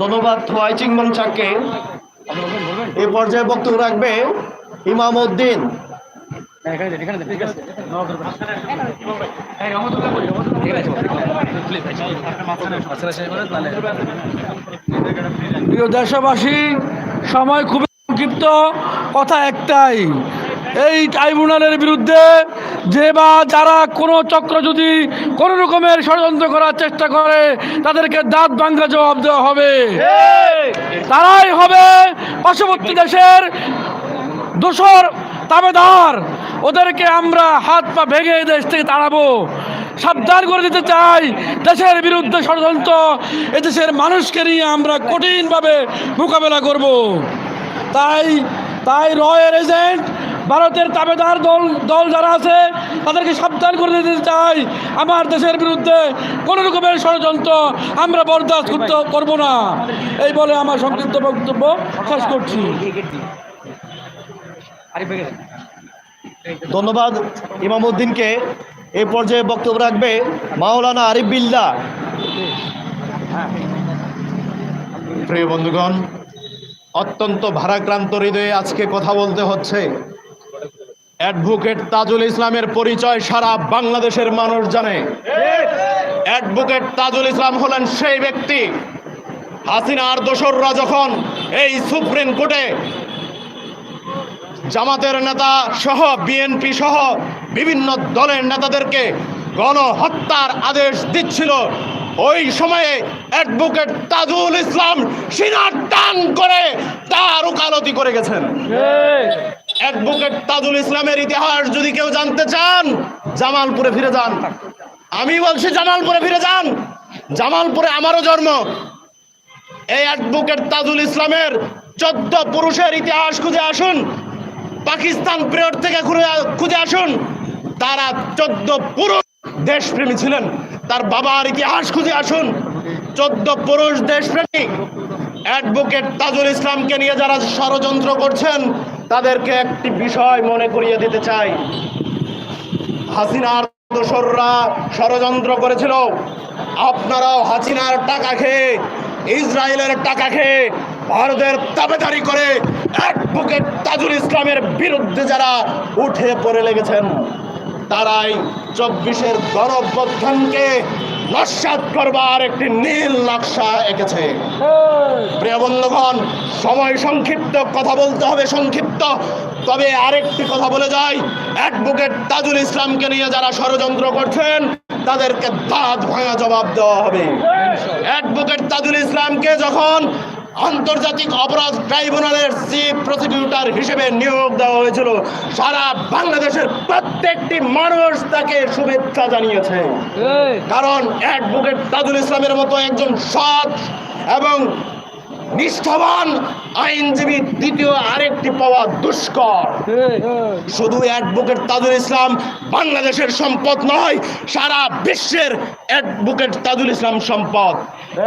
ধন্যবাদ হোয়াই চিংমন চাককে এই পর্যায়ে বক্তব্য রাখবে ইমাম উদ্দিন প্রিয় দেশবাসী, সময় খুবই সংক্ষিপ্ত, কথা একটাই। এই ট্রাইব্যুনালের বিরুদ্ধে যে বা যারা কোনো চক্র যদি কোনো রকমের ষড়যন্ত্র করার চেষ্টা করে তাদেরকে দাঁত ভাঙ্গা জবাব দেওয়া হবে। তারাই হবে পার্শ্ববর্তী দেশের দোসর তাবেদার। ওদেরকে আমরা হাত পা ভেঙে দেশ থেকে তাড়াবো। সাবধান করে দিতে চাই দেশের বিরুদ্ধে ষড়যন্ত্র। এদেশের মানুষকে নিয়ে আমরা কঠিনভাবে মোকাবেলা করব। তাই তাই রয়ের এজেন্ট ভারতের তাবেদার দল দল যারা আছে তাদেরকে সাবধান করে দিতে চাই। আমার দেশের বিরুদ্ধে কোনো রকমের ষড়যন্ত্র আমরা বরদাস্ত করতে করব না। এই বলে আমার সংক্ষিপ্ত বক্তব্য শেষ করছি। ধন্যবাদ। ইমাম উদ্দিনকে এই পর্যায়ে বক্তব্য রাখবে মাওলানা আরিফ বিল্লা। প্রিয় বন্ধুগণ অত্যন্ত ভারাক্রান্ত হৃদয়ে আজকে কথা বলতে হচ্ছে। অ্যাডভোকেট তাজুল ইসলামের পরিচয় সারা বাংলাদেশের মানুষ জানে। অ্যাডভোকেট তাজুল ইসলাম হলেন সেই ব্যক্তি, হাসিনার দোসররা যখন এই সুপ্রিম কোর্টে জামাতের নেতা সহ, বিএনপি সহ বিভিন্ন দলের নেতাদেরকে গণহত্যার আদেশ দিচ্ছিল, ওই সময়ে অ্যাডভোকেট তাজুল ইসলাম সিনার টান করে তার ওকালতি করে গেছেন। অ্যাডভোকেট তাজুল ইসলামের ইতিহাস যদি কেউ জানতে চান, জামালপুরে ফিরে যান। আমি বলছি জামালপুরে ফিরে যান। জামালপুরে আমারও জন্ম। এই অ্যাডভোকেট তাজুল ইসলামের চোদ্দ পুরুষের ইতিহাস খুঁজে আসুন। পাকিস্তান পিরিয়ড থেকে খুঁজে আসুন। তারা চোদ্দ পুরুষ দেশপ্রেমী ছিলেন। তার বাবার ইতিহাস খুঁজে আসুন। চোদ্দ পুরুষ দেশপ্রেমী। অ্যাডভোকেট তাজুল ইসলামকে নিয়ে যারা ষড়যন্ত্র করছেন তাদেরকে একটি বিষয় মনে করিয়ে দিতে চাই। হাসিনার দোসররা ষড়যন্ত্র করেছিল। আপনারাও হাসিনার টাকা খেয়ে, ইসরায়েলের টাকা খেয়ে ভারতের তাবেদারি করে অ্যাডভোকেট তাজুল ইসলামের বিরুদ্ধে যারা উঠে পড়ে লেগেছেন, তারাই চব্বিশের গণঅভ্যুত্থানকে নস্বাত করবার একটি নীল নকশা এঁকেছে। প্রিয় বন্ধুগণ সময় সংক্ষিপ্ত কথা বলতে হবে সংক্ষিপ্ত। তবে আরেকটি কথা বলে যাই। অ্যাডভোকেট তাজুল ইসলামকে নিয়ে যারা ষড়যন্ত্র করছেন তাদেরকে দাঁত ভাঙা জবাব দেওয়া হবে। অ্যাডভোকেট তাজুল ইসলামকে যখন আন্তর্জাতিক অপরাধ ট্রাইব্যুনালের চিফ প্রসিকিউটর হিসেবে নিয়োগ দেওয়া হয়েছিল। সারা বাংলাদেশের প্রত্যেকটি মানুষ তাকে শুভেচ্ছা জানিয়েছে। কারণ অ্যাডভোকেট তাজুল ইসলামের মতো একজন সৎ এবং নিষ্ঠাবান আইনজীবী দ্বিতীয় আরেকটি পাওয়া দুষ্কর। শুধু অ্যাডভোকেট তাজুল ইসলাম বাংলাদেশের সম্পদ নয় সারা বিশ্বের অ্যাডভোকেট তাজুল ইসলাম সম্পদ।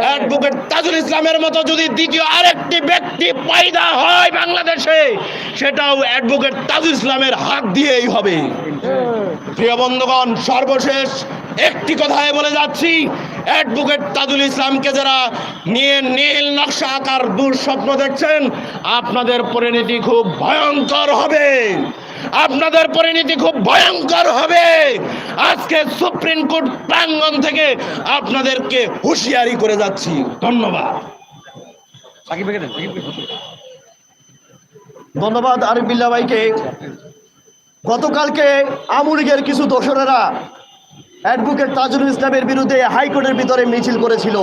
অ্যাডভোকেট তাজুল ইসলামের মতো যদি দ্বিতীয় আরেকটি ব্যক্তি পয়দা হয় বাংলাদেশে সেটাও অ্যাডভোকেট তাজুল ইসলামের হাত দিয়েই হবে। প্রিয় বন্ধুগণ সর্বশেষ একটি কথায় বলে যাচ্ছি অ্যাডভোকেট তাজুল ইসলামকে যারা নিয়ে নীল নকশা আকার দুঃস্বপ্ন দেখছেন আপনাদের পরিণতি খুব ভয়ঙ্কর হবে। আপনাদের পরিণতি খুব ভয়ঙ্কর হবে। আজকে সুপ্রিম কোর্ট প্রাঙ্গণ থেকে আপনাদেরকে হুঁশিয়ারি করে যাচ্ছি। ধন্যবাদ। ধন্যবাদ আরিফ বিল্লা ভাইকে। গতকালকে আমুলিগের কিছু দোসরেরা অ্যাডভোকেট তাজুল ইসলামের বিরুদ্ধে হাইকোর্টের ভিতরে মিছিল করেছিল।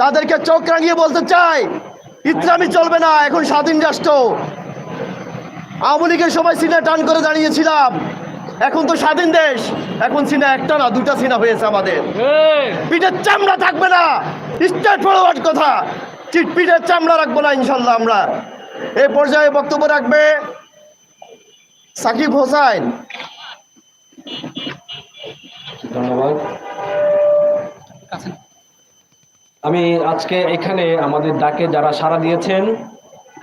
তাদেরকে চোখ রাঙিয়ে বলতে চাই ইসলামী চলবে না এখন স্বাধীন রাষ্ট্র। আওয়ামী লীগের সময় সিনা টান করে দাঁড়িয়েছিলাম এখন তো স্বাধীন দেশ। এখন সিনা একটা না দুটা সিনা হয়েছে আমাদের। পিঠের চামড়া থাকবে না স্টেট ফরওয়ার্ড কথা। পিঠের চামড়া রাখব না ইনশাল্লাহ আমরা। এই পর্যায়ে বক্তব্য রাখবে সাকিব হোসাইন। ধন্যবাদ। আমি আজকে এখানে আমাদের ডাকে যারা সাড়া দিয়েছেন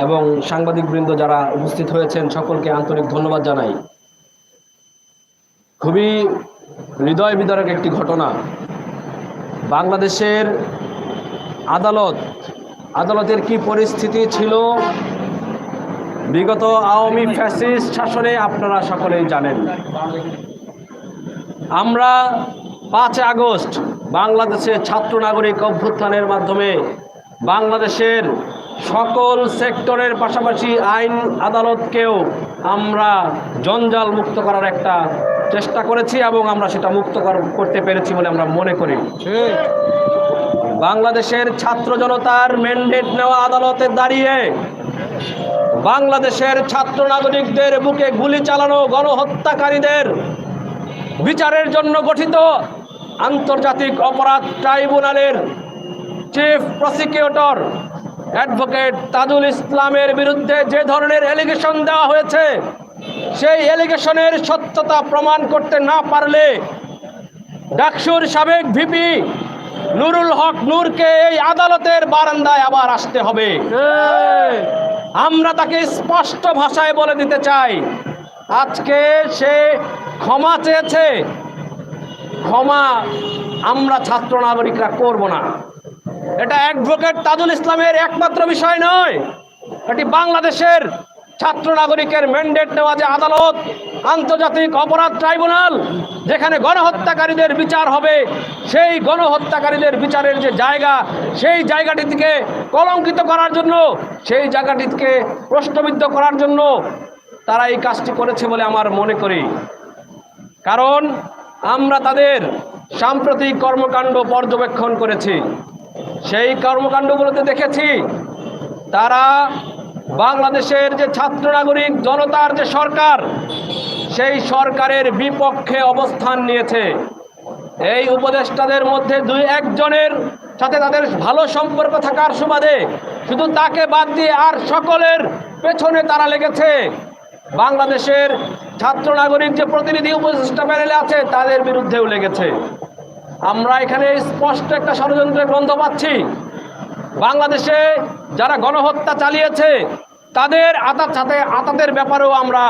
এবং সাংবাদিকবৃন্দ যারা উপস্থিত হয়েছেন, সকলকে আন্তরিক ধন্যবাদ জানাই। খুবই হৃদয় বিদারক একটি ঘটনা। বাংলাদেশের আদালত, আদালতের কি পরিস্থিতি ছিল? বিগত আওয়ামী ফ্যাসিস্ট শাসনে আপনারা সকলেই জানেন। আমরা পাঁচ আগস্ট বাংলাদেশের ছাত্র নাগরিক অভ্যুত্থানের মাধ্যমে বাংলাদেশের সকল সেক্টরের পাশাপাশি আইন আদালতকেও আমরা জঞ্জাল মুক্ত করার একটা চেষ্টা করেছি এবং আমরা সেটা মুক্ত কর- করতে পেরেছি বলে আমরা মনে করি। বাংলাদেশের ছাত্র জনতার ম্যান্ডেট নেওয়া আদালতে দাঁড়িয়ে বাংলাদেশের ছাত্র নাগরিকদের বুকে গুলি চালানো গণহত্যাকারীদের বিচারের জন্য গঠিত আন্তর্জাতিক অপরাধ ট্রাইব্যুনালের চিফ প্রসিকিউটর অ্যাডভোকেট তাজুল ইসলামের বিরুদ্ধে যে ধরনের এলিগেশন দেওয়া হয়েছে সেই এলিগেশনের সত্যতা প্রমাণ করতে না পারলে ডাকসুর সাবেক ভিপি নুরুল হক নূরকে এই আদালতের বারান্দায় আবার আসতে হবে। আমরা তাকে স্পষ্ট ভাষায় বলে দিতে চাই আজকে সে ক্ষমা চেয়েছে। ক্ষমা আমরা ছাত্র নাগরিকরা করব না। এটা অ্যাডভোকেট তাজুল ইসলামের একমাত্র বিষয় নয়। এটি বাংলাদেশের ছাত্র নাগরিকের ম্যান্ডেট নেওয়া যে আদালত, আন্তর্জাতিক অপরাধ ট্রাইব্যুনাল, যেখানে গণহত্যাকারীদের বিচার হবে, সেই গণহত্যাকারীদের বিচারের যে জায়গা, সেই জায়গাটিকে কলঙ্কিত করার জন্য, সেই জায়গাটিকে প্রশ্নবিদ্ধ করার জন্য তারা এই কাজটি করেছে বলে আমার মনে করি। কারণ আমরা তাদের সাম্প্রতিক কর্মকাণ্ড পর্যবেক্ষণ করেছি। সেই কর্মকাণ্ডগুলোতে দেখেছি তারা বাংলাদেশের যে ছাত্র নাগরিক, জনতার যে সরকার, সেই সরকারের বিপক্ষে অবস্থান নিয়েছে। এই উপদেষ্টাদের মধ্যে দুই একজনের সাথে তাদের ভালো সম্পর্ক থাকার সুবাদে শুধু তাকে বাদ দিয়ে আর সকলের পেছনে তারা লেগেছে। বাংলাদেশের ছাত্র নাগরিক যে প্রতিনিধি উপদেষ্টা প্যানেলে আছে, তাদের বিরুদ্ধেও লেগেছে। আমরা এখানে স্পষ্ট একটা ষড়যন্ত্রের গ্রন্থ পাচ্ছি। বাংলাদেশে যারা গণহত্যা চালিয়েছে, তাদের আতাত সাথে আতাতের ব্যাপারেও আমরা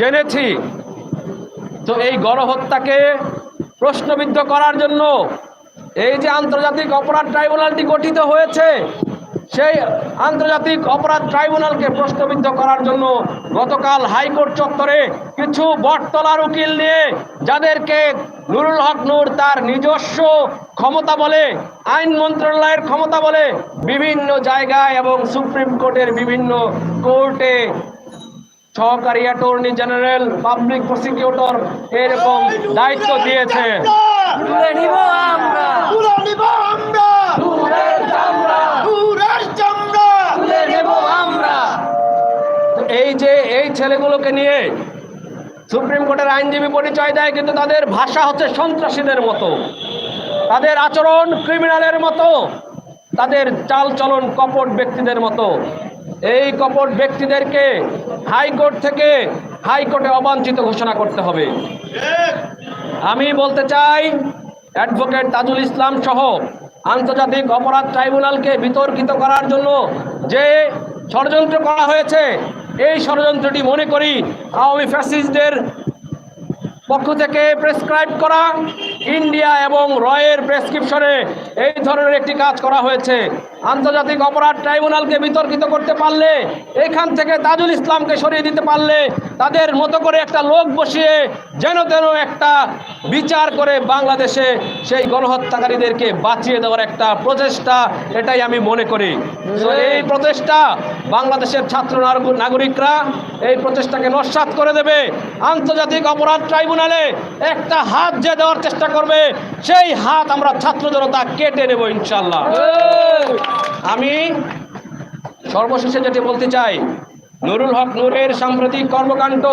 জেনেছি। তো এই গণহত্যাকে প্রশ্নবিদ্ধ করার জন্য এই যে আন্তর্জাতিক অপরাধ ট্রাইব্যুনালটি গঠিত হয়েছে সেই আন্তর্জাতিক অপরাধ ট্রাইব্যুনালকে প্রশ্নবিদ্ধ করার জন্য গতকাল হাইকোর্ট চত্বরে কিছু বটতলার উকিল নিয়ে যাদেরকে নুরুল হক নূর তার নিজস্ব ক্ষমতা বলে আইন মন্ত্রণালয়ের ক্ষমতা বলে বিভিন্ন জায়গায় এবং সুপ্রিম কোর্টের বিভিন্ন কোর্টে সহকারী অ্যাটর্নি জেনারেল পাবলিক প্রসিকিউটর এরকম দায়িত্ব দিয়েছে। আমরা নূরের চামড়া তুলে নেব আমরা তো এই যে এই ছেলেগুলোকে নিয়ে সুপ্রিম কোর্টের আইনজীবী পরিচয় দেয়, কিন্তু তাদের ভাষা হচ্ছে সন্ত্রাসীদের মতো। তাদের আচরণ ক্রিমিনালের মতো। তাদের চাল চলন কপট ব্যক্তিদের মতো। এই কপট ব্যক্তিদেরকে হাইকোর্ট থেকে হাইকোর্টে অবাঞ্ছিত ঘোষণা করতে হবে। আমি বলতে চাই, অ্যাডভোকেট তাজুল ইসলাম সহ আন্তর্জাতিক অপরাধ ট্রাইব্যুনালকে বিতর্কিত করার জন্য যে ষড়যন্ত্র করা হয়েছে এই ষড়যন্ত্রটি মনে করি আওয়ামী ফ্যাসিস্টদের পক্ষ থেকে প্রেসক্রাইব করা ইন্ডিয়া এবং রয়ের প্রেসক্রিপশনে এই ধরনের একটি কাজ করা হয়েছে। আন্তর্জাতিক অপরাধ ট্রাইব্যুনালকে বিতর্কিত করতে পারলে, এখান থেকে তাজুল ইসলামকে সরিয়ে দিতে পারলে, তাদের মতো করে একটা লোক বসিয়ে যেন তেন একটা বিচার করে বাংলাদেশে সেই গণহত্যাকারীদেরকে বাঁচিয়ে দেওয়ার একটা প্রচেষ্টা, এটাই আমি মনে করি। এই প্রচেষ্টা বাংলাদেশের ছাত্র নাগ- নাগরিকরা এই প্রচেষ্টাকে নস্বাত করে দেবে। আন্তর্জাতিক অপরাধ ট্রাইব্যুনালে একটা হাত যে দেওয়ার চেষ্টা করবে, সেই হাত আমরা ছাত্র জনতা কেটে নেব ইনশাল্লাহ আমি সর্বশেষে যেটি বলতে চাই, নুরুল হক নূরের সাম্প্রতিক কর্মকাণ্ড,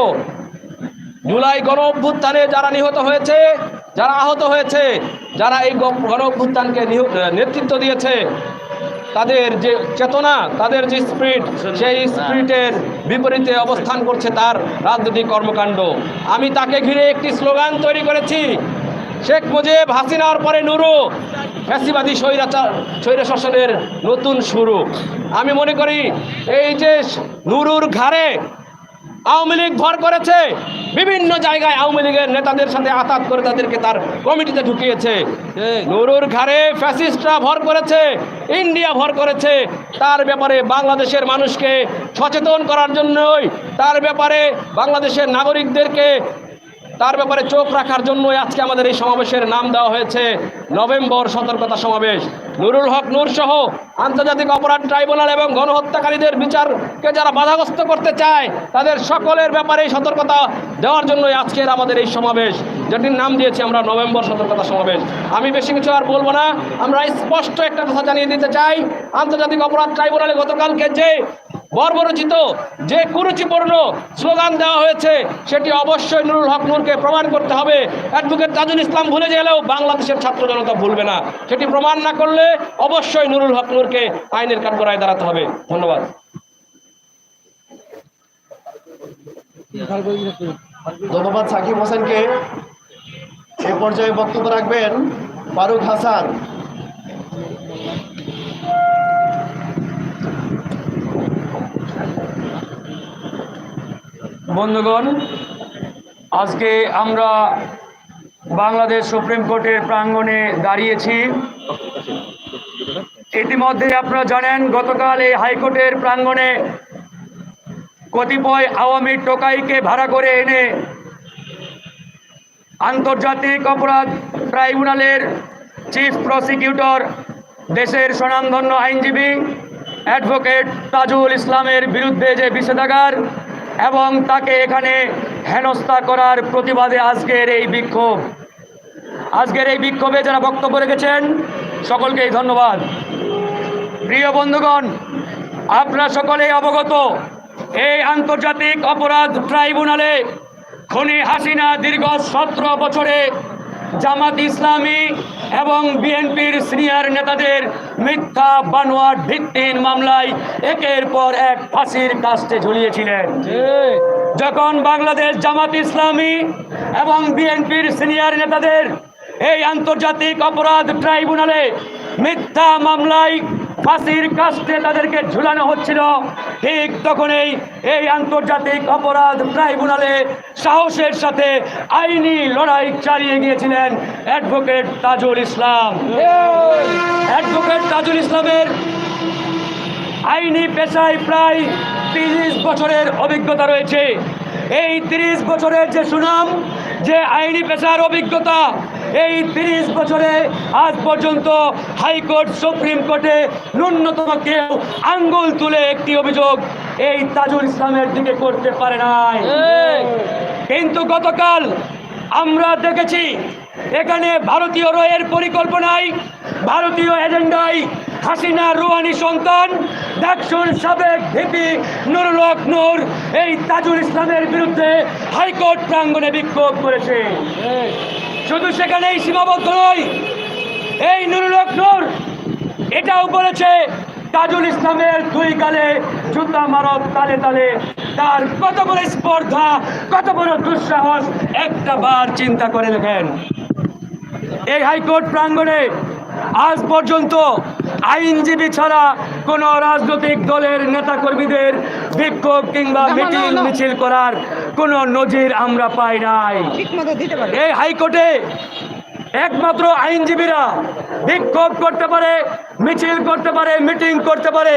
জুলাই গণ অভ্যুত্থানে যারা নিহত হয়েছে, যারা আহত হয়েছে, যারা এই গণ অভ্যুত্থানকে নেতৃত্ব দিয়েছে, তাদের যে চেতনা, তাদের যে স্পিরিট সেই স্পিরিটের বিপরীতে অবস্থান করছে তার রাজনৈতিক কর্মকাণ্ড। আমি তাকে ঘিরে একটি স্লোগান তৈরি করেছি শেখ মুজিব, হাসিনার পরে নুরু। ফ্যাসিবাদী স্বৈরাচার স্বৈর শাসনের নতুন শুরু। আমি মনে করি এই যে নুরুর ঘাড়ে আওয়ামী লীগ ভর করেছে, বিভিন্ন জায়গায় আওয়ামী লীগের নেতাদের সাথে আতাত করে তাদেরকে তার কমিটিতে ঢুকিয়েছে। নুরুর ঘাড়ে ফ্যাসিস্টরা ভর করেছে, ইন্ডিয়া ভর করেছে। তার ব্যাপারে বাংলাদেশের মানুষকে সচেতন করার জন্যই, তার ব্যাপারে বাংলাদেশের নাগরিকদেরকে তার ব্যাপারে চোখ রাখার জন্যই আজকে আমাদের এই সমাবেশের নাম দেওয়া হয়েছে নভেম্বর সতর্কতা সমাবেশ। নুরুল হক, নূর সহ আন্তর্জাতিক অপরাধ ট্রাইব্যুনাল এবং গণহত্যাকারীদের বিচারকে যারা বাধাগ্রস্ত করতে চায়, তাদের সকলের ব্যাপারে সতর্কতা দেওয়ার জন্যই আজকের আমাদের এই সমাবেশ, যেটির নাম দিয়েছি আমরা নভেম্বর সতর্কতা সমাবেশ। আমি বেশি কিছু আর বলব না, আমরা স্পষ্ট একটা কথা জানিয়ে দিতে চাই, আন্তর্জাতিক অপরাধ ট্রাইব্যুনালে গতকালকে যে বর্বরচিত যে কুরুচিপূর্ণ স্লোগান দেওয়া হয়েছে, সেটি অবশ্যই নুরুল হক নূরকে প্রমাণ করতে হবে। অ্যাডভোকেট তাজুল ইসলাম ভুলে গেলেও বাংলাদেশের ছাত্র জনতা ভুলবে না। সেটি প্রমাণ না করলে অবশ্যই নুরুল হক নূরকে আইনের কাঠগড়ায় দাঁড়াতে হবে। ধন্যবাদ। ধন্যবাদ সাকিব হোসেনকে। এ পর্যায়ে বক্তব্য রাখবেন ফারুক হাসান। বন্ধুগণ, আজকে আমরা বাংলাদেশ সুপ্রিম কোর্টের প্রাঙ্গণে দাঁড়িয়েছি। ইতিমধ্যে আপনারা জানেন, গতকাল এই হাইকোর্টের প্রাঙ্গণে কতিপয় আওয়ামী টোকাইকে ভাড়া করে এনে আন্তর্জাতিক অপরাধ ট্রাইব্যুনালের চিফ প্রসিকিউটর, দেশের স্বনামধন্য আইনজীবী অ্যাডভোকেট তাজুল ইসলামের বিরুদ্ধে যে বিষেধাগার এবং তাকে এখানে হেনস্থা করার প্রতিবাদে আজকের এই বিক্ষোভ। আজকের এই বিক্ষোভে যারা বক্তব্য রেখেছেন সকলকেই ধন্যবাদ। প্রিয় বন্ধুগণ, আপনারা সকলেই অবগত, এই আন্তর্জাতিক অপরাধ ট্রাইব্যুনালে খনি হাসিনা দীর্ঘ সতেরো বছরে জামাত ইসলামী এবং বিএনপির সিনিয়র নেতাদের মিথ্যা বানোয়াট ভিত্তিন মামলায় একের পর এক ফাঁসির কাস্টে ঝুলিয়েছিলেন। যখন বাংলাদেশ জামাত ইসলামী এবং বিএনপির সিনিয়র নেতাদের এই আন্তর্জাতিক অপরাধ ট্রাইব্যুনালে মিথ্যা মামলায় ফাঁসির কাস্টে তাদেরকে ঝুলানো হচ্ছিল। ঠিক তখনই এই আন্তর্জাতিক অপরাধ ট্রাইব্যুনালে সাহসের সাথে আইনি লড়াই চালিয়ে গিয়েছিলেন অ্যাডভোকেট তাজুল ইসলাম। অ্যাডভোকেট তাজুল ইসলামের আইনি পেশায় প্রায় তিরিশ বছরের অভিজ্ঞতা রয়েছে। এই তিরিশ বছরের যে সুনাম যে আইনি পেশার অভিজ্ঞতা এই তিরিশ বছরে আজ পর্যন্ত হাইকোর্ট সুপ্রিম কোর্টে ন্যূনতম কেউ আঙ্গুল তুলে একটি অভিযোগ এই তাজুল ইসলামের দিকে করতে পারে নাই। কিন্তু গতকাল আমরা দেখেছি এখানে ভারতীয় রয়ের পরিকল্পনায় ভারতীয় এজেন্ডায় হাসিনা রুহানি সন্তান ডাকসুর সাবেক ভিপি নুরুল হক নূর, এই তাজুল ইসলামের বিরুদ্ধে হাইকোর্ট প্রাঙ্গণে বিক্ষোভ করেছে। শুধু সেখানেই সীমাবদ্ধ নয়, এই নুরুল হক নূর, এটাও বলেছে, তাজুল ইসলামের দুই গালে জুতা মারত তালে তালে, তার কত বড় স্পর্ধা, কত বড় দুঃসাহস, একটা বার চিন্তা করে দেখেন। এই হাইকোর্ট প্রাঙ্গণে আজ পর্যন্ত আইনজীবী ছাড়া কোনো রাজনৈতিক দলের নেতাকর্মীদের বিক্ষোভ কিংবা মিটিং মিছিল করার কোনো নজির আমরা পাই নাই। এই হাইকোর্টে একমাত্র আইনজীবীরা বিক্ষোভ করতে পারে মিছিল করতে পারে মিটিং করতে পারে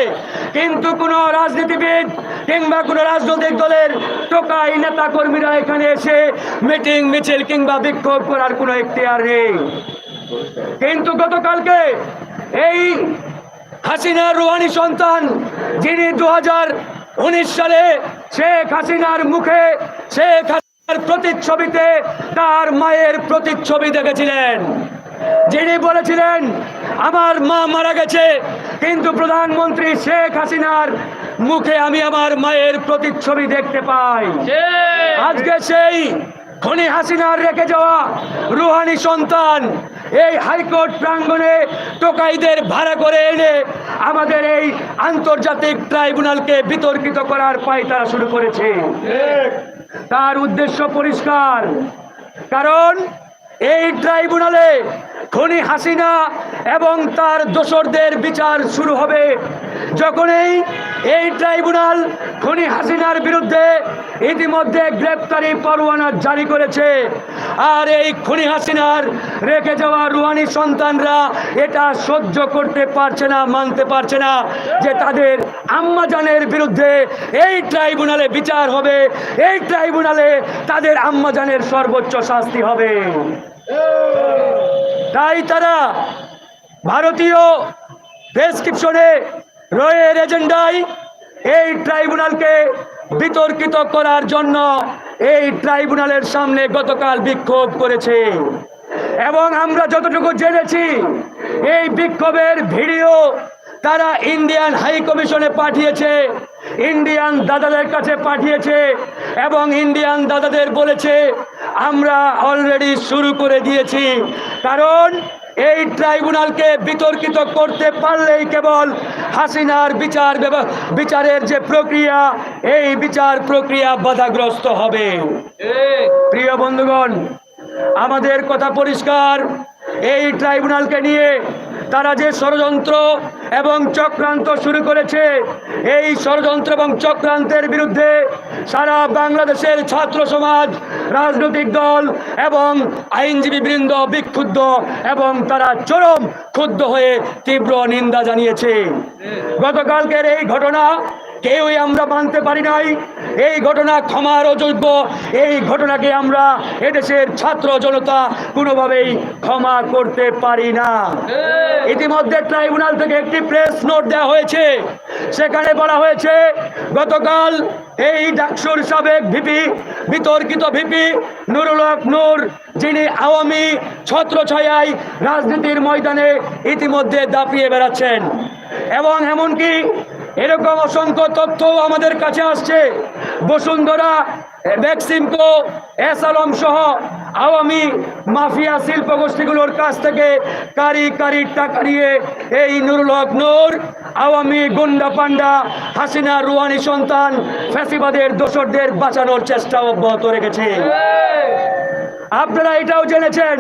কিন্তু কোনো রাজনীতিবিদ কিংবা কোনো রাজনৈতিক দলের টোকাই নেতা কর্মীরা এখানে এসে মিটিং মিছিল কিংবা বিক্ষোভ করার কোনো এখতিয়ার নেই। কিন্তু গতকালকে এই হাসিনা রুহানি সন্তান যিনি দু উনিশ সালে শেখ হাসিনার মুখে শেখ হাসিনার প্রতিচ্ছবিতে তার মায়ের প্রতিচ্ছবি দেখেছিলেন। যিনি বলেছিলেন আমার মা মারা গেছে কিন্তু প্রধানমন্ত্রী শেখ হাসিনার মুখে আমি আমার মায়ের প্রতিচ্ছবি দেখতে পাই। আজকে সেই খনি হাসিনার রেখে যাওয়া রুহানি সন্তান এই হাইকোর্ট প্রাঙ্গণে টোকাইদের ভাড়া করে এনে আমাদের এই আন্তর্জাতিক ট্রাইব্যুনালকে বিতর্কিত করার পায়তারা শুরু করেছে। তার উদ্দেশ্য পরিষ্কার। কারণ এই ট্রাইব্যুনালে খনি হাসিনা এবং তার দোসরদের বিচার শুরু হবে যখনই এই ট্রাইব্যুনাল খনি হাসিনার বিরুদ্ধে ইতিমধ্যে গ্রেপ্তারি পরোয়ানা জারি করেছে, আর এই খনি হাসিনার রেখে যাওয়া রুহানি সন্তানরা এটা সহ্য করতে পারছে না, মানতে পারছে না যে তাদের আম্মাজানের বিরুদ্ধে এই ট্রাইব্যুনালে বিচার হবে, এই ট্রাইব্যুনালে তাদের আম্মাজানের সর্বোচ্চ শাস্তি হবে। তাই তারা ভারতীয় প্রেসক্রিপশনে রয়ের এজেন্ডায় এই ট্রাইব্যুনালকে বিতর্কিত করার জন্য এই ট্রাইব্যুনালের সামনে গতকাল বিক্ষোভ করেছে। এবং আমরা যতটুকু জেনেছি, এই বিক্ষোভের ভিডিও তারা ইন্ডিয়ান হাই কমিশনে পাঠিয়েছে, ইন্ডিয়ান দাদাদের কাছে পাঠিয়েছে এবং ইন্ডিয়ান দাদাদের বলেছে, আমরা অলরেডি শুরু করে দিয়েছি। কারণ এই ট্রাইব্যুনালকে বিতর্কিত করতে পারলেই কেবল হাসিনার বিচার বিচারের যে প্রক্রিয়া, এই বিচার প্রক্রিয়া বাধাগ্রস্ত হবে। প্রিয় বন্ধুগণ, আমাদের কথা পরিষ্কার। এই ট্রাইব্যুনালকে নিয়ে তারা যে ষড়যন্ত্র এবং চক্রান্ত শুরু করেছে, এই ষড়যন্ত্র এবং চক্রান্তের বিরুদ্ধে সারা বাংলাদেশের ছাত্র সমাজ, রাজনৈতিক দল এবং আইনজীবী বৃন্দ বিক্ষুব্ধ এবং তারা চরম ক্ষুব্ধ হয়ে তীব্র নিন্দা জানিয়েছে। গতকালকের এই ঘটনা কেউই আমরা মানতে পারি নাই। এই ঘটনা ক্ষমার অযোগ্য। এই ঘটনাকে আমরা এদেশের ছাত্র জনতা কোনোভাবেই ক্ষমা করতে পারি না। ইতিমধ্যে ট্রাইব্যুনাল থেকে একটি প্রেস নোট দেওয়া হয়েছে। সেখানে বলা হয়েছে গতকাল এই ডাকসুর সাবেক ভিপি বিতর্কিত ভিপি নুরুল হক নূর যিনি আওয়ামী ছত্রছায়ায় রাজনীতির ময়দানে ইতিমধ্যে দাপিয়ে বেড়াচ্ছেন। এবং এমনকি এরকম অসংখ্য তথ্য আমাদের কাছে আসছে। বসুন্ধরা ভ্যাকসিমকো এস আলম সহ আওয়ামী মাফিয়া শিল্প গোষ্ঠীগুলোর কাছ থেকে কারি কারি টাকা নিয়ে এই নুরুল হক নূর, আওয়ামী গুন্ডা পান্ডা হাসিনা রুহানি সন্তান, ফ্যাসিবাদের দোসরদের বাঁচানোর চেষ্টা অব্যাহত রেখেছে। আপনারা এটাও জেনেছেন।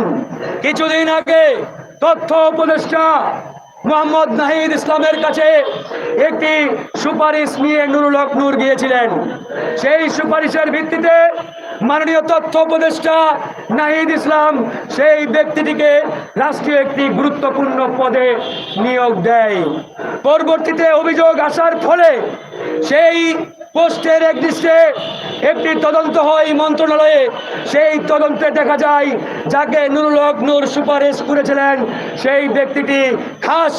কিছুদিন আগে তথ্য উপদেষ্টা মোহাম্মদ নাহিদ ইসলামের কাছে একটি সুপারিশ নিয়ে নুরুল হক নূর গিয়েছিলেন। সেই সুপারিশের ভিত্তিতে মাননীয় তথ্য উপদেষ্টা নাহিদ ইসলাম সেই ব্যক্তিটিকে রাষ্ট্রীয় একটি গুরুত্বপূর্ণ পদে নিয়োগ দেয়। পরবর্তীতে অভিযোগ আসার ফলে সেই পোস্টের একদৃষ্টে একটি তদন্ত হয় মন্ত্রণালয়ে। সেই তদন্তে দেখা যায়, যাকে নুরুল হক নূর সুপারিশ করেছিলেন, সেই ব্যক্তিটি খাস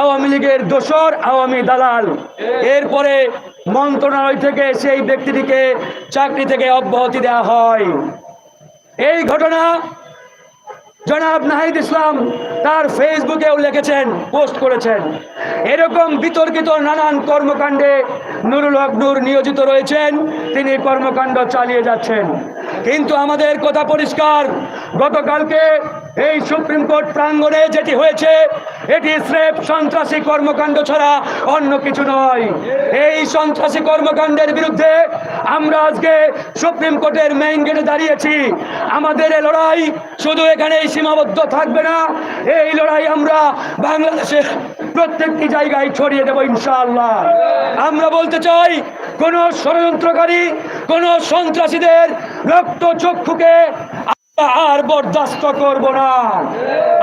আওয়ামী লীগের দোসর, আওয়ামী দালাল। এরপরে মন্ত্রণালয় থেকে সেই ব্যক্তিটিকে চাকরি থেকে অব্যাহতি দেওয়া হয়। এই ঘটনা জনাব নাহিদ ইসলাম তার ফেসবুকেও লিখেছেন, পোস্ট করেছেন। এরকম বিতর্কিত নানান কর্মকাণ্ডে নুরুল হক নূর নিয়োজিত রয়েছেন, তিনি কর্মকাণ্ড চালিয়ে যাচ্ছেন। কিন্তু আমাদের কথা পরিষ্কার, গতকালকে এই সুপ্রিম কোর্ট প্রাঙ্গণে যেটি হয়েছে, এটি স্রেফ সন্ত্রাসী কর্মকাণ্ড ছাড়া অন্য কিছু নয়। এই সন্ত্রাসী কর্মকাণ্ডের বিরুদ্ধে আমরা আজকে সুপ্রিম কোর্টের মেইন গেটে দাঁড়িয়েছি। আমাদের এই লড়াই শুধু এখানেই সীমাবদ্ধ থাকবে না, এই লড়াই আমরা বাংলাদেশের প্রত্যেকটি জায়গায় ছড়িয়ে দেবো ইনশাআল্লাহ। আমরা বলতে চাই, কোনো ষড়যন্ত্রকারী, কোনো সন্ত্রাসীদের রক্ত চক্ষুকে আর বরদাস্ত করব না।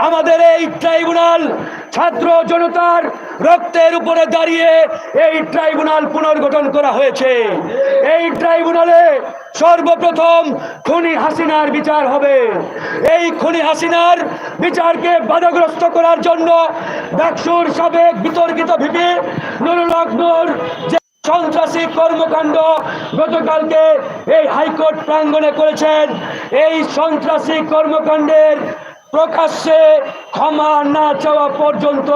আমাদের এই ট্রাইব্যুনাল ছাত্র জনতার রক্তের উপরে দাঁড়িয়ে এই ট্রাইব্যুনাল পুনর্গঠন করা হয়েছে। এই ট্রাইব্যুনালে সর্বপ্রথম খুনি হাসিনার বিচার হবে। এই খুনি হাসিনার বিচারকে বাধাগ্রস্ত করার জন্য ডাকসুর সাবেক বিতর্কিত ভিপি নুরুল হক নূর যে সন্ত্রাসী কর্মকাণ্ড গতকালকে এই হাইকোর্ট প্রাঙ্গণে করেছেন। এই সন্ত্রাসী কর্মকাণ্ডের প্রকাশ্যে ক্ষমা না চাওয়া পর্যন্ত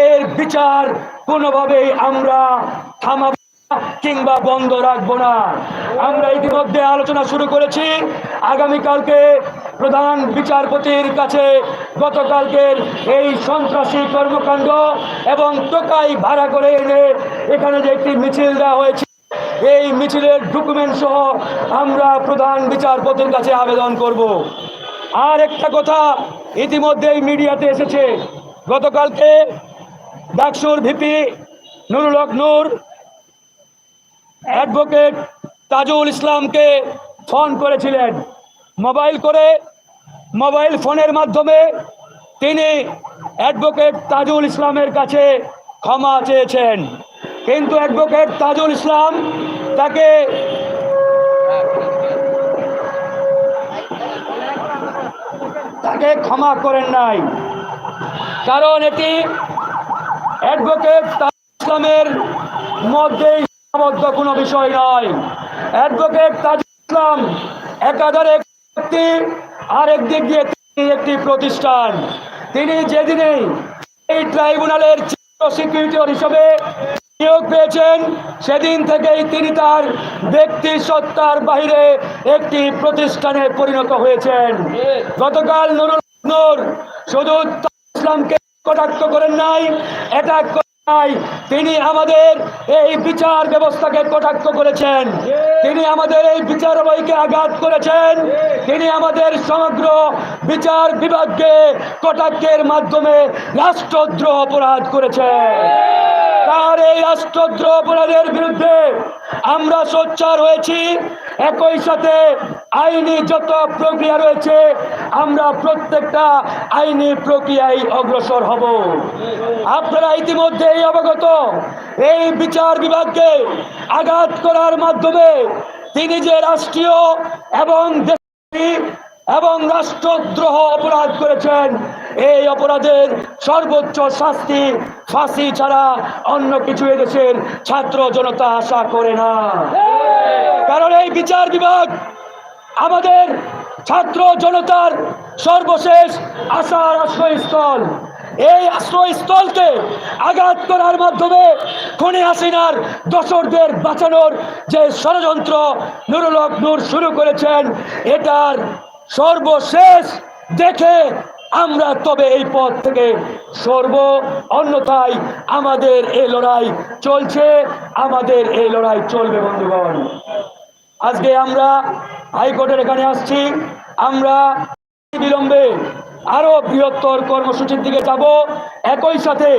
এর বিচার কোনোভাবেই আমরা থামাব কিংবা বন্ধ রাখব না। আমরা ইতিমধ্যে আলোচনা শুরু করেছি। আগামীকালকে প্রধান বিচারপতির কাছে গতকালকের এই সন্ত্রাসী কর্মকাণ্ড এবং টোকাই ভাড়া করে এনে এখানে যে একটি মিছিল দেওয়া হয়েছে, এই মিছিলের ডকুমেন্ট সহ আমরা প্রধান বিচারপতির কাছে আবেদন করব। আর একটা কথা ইতিমধ্যেই মিডিয়াতে এসেছে। গতকালকে ডাকসুর ভিপি নুরুল হক নূর অ্যাডভোকেট তাজুল ইসলামকে ফোন করেছিলেন। মোবাইল করে মোবাইল ফোনের মাধ্যমে তিনি অ্যাডভোকেট তাজুল ইসলামের কাছে ক্ষমা চেয়েছেন। কিন্তু অ্যাডভোকেট তাজুল ইসলাম তাকে তাকে ক্ষমা করেন নাই। কারণ এটি অ্যাডভোকেট তাজুল ইসলামের মধ্যেই সীমাবদ্ধ কোনো বিষয় নয়। অ্যাডভোকেট তাজুল ইসলাম একাধারে ব্যক্তি আর একদিক দিয়ে তিনি একটি প্রতিষ্ঠান। তিনি যেদিনেই এই ট্রাইব্যুনালের প্রসিকিউটর হিসেবে নিয়োগ পেয়েছেন, সেদিন থেকেই তিনি তার ব্যক্তি সত্তার বাইরে একটি প্রতিষ্ঠানে পরিণত হয়েছেন। গতকাল নুরুল শুধু ইসলামকে কটাক্ত করেন নাই অ্যাটাক তিনি আমাদের এই বিচার ব্যবস্থাকে কটাক্ষ করেছেন। তিনি আমাদের এই বিচারালয়কে আঘাত করেছেন। তিনি আমাদের সমগ্র বিচার বিভাগকে কটাক্ষের মাধ্যমে রাষ্ট্রদ্রোহ অপরাধ করেছেন। তার এই রাষ্ট্রদ্রোহ অপরাধের বিরুদ্ধে আমরা সোচ্চার হয়েছি। একই সাথে আইনি যত প্রক্রিয়া রয়েছে, আমরা প্রত্যেকটা আইনি প্রক্রিয়ায় অগ্রসর হব। আপনারা ইতিমধ্যেই অবগত, এই বিচার বিভাগকে আঘাত করার মাধ্যমে তিনি যে রাষ্ট্রীয় এবং এবং রাষ্ট্রদ্রোহ অপরাধ করেছেন, এই অপরাধের সর্বোচ্চ শাস্তি ফাঁসি ছাড়া অন্য কিছু এদেশের ছাত্র জনতা আশা করে না। কারণ এই বিচার বিভাগ আমাদের ছাত্র জনতার সর্বশেষ আশার আশ্রয়স্থল। এই আশ্রয়স্থলকে আঘাত করার মাধ্যমে খনি হাসিনার দশরদের বাঁচানোর যে ষড়যন্ত্র নুরুল নূর শুরু করেছেন, এটার সর্বশেষ দেখে আমরা তবে এই পথ থেকে সর্ব। অন্যথায় আমাদের এই লড়াই চলছে, আমাদের এই লড়াই চলবে, বন্ধুগণ। আজকে আমরা হাইকোর্টের এখানে আসছি। আমরা বিলম্বে আরও বৃহত্তর কর্মসূচির দিকে যাব। একই সাথে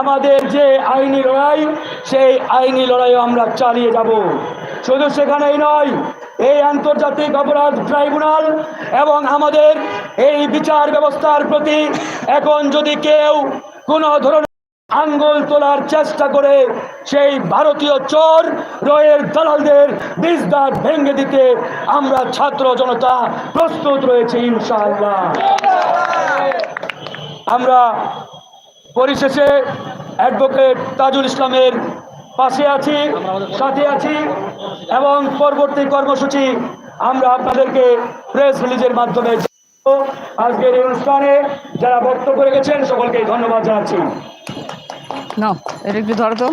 আমাদের যে আইনি লড়াই, সেই আইনি লড়াইও আমরা চালিয়ে যাব। শুধু সেখানেই নয়, এই আন্তর্জাতিক অপরাধ ট্রাইব্যুনাল এবং আমাদের এই বিচার ব্যবস্থার প্রতি এখন যদি কেউ কোনো ধরনের আঙ্গুল তোলার চেষ্টা করে সেই ভারতীয় চোর রয়ের দালালদের বীজদার ভেঙে দিতে আমরা ছাত্র জনতা প্রস্তুত রয়েছে, ইনশাআল্লাহ আমরা পরিশেষে অ্যাডভোকেট তাজুল ইসলামের পাশে আছি, সাথে আছি, এবং পরবর্তী কর্মসূচি আমরা আপনাদেরকে প্রেস রিলিজের মাধ্যমে। আজকের অনুষ্ঠানে যারা বক্তব্য রেখেছেন সকলকে ধন্যবাদ জানাচ্ছি। না এটা একটু ধরো তো।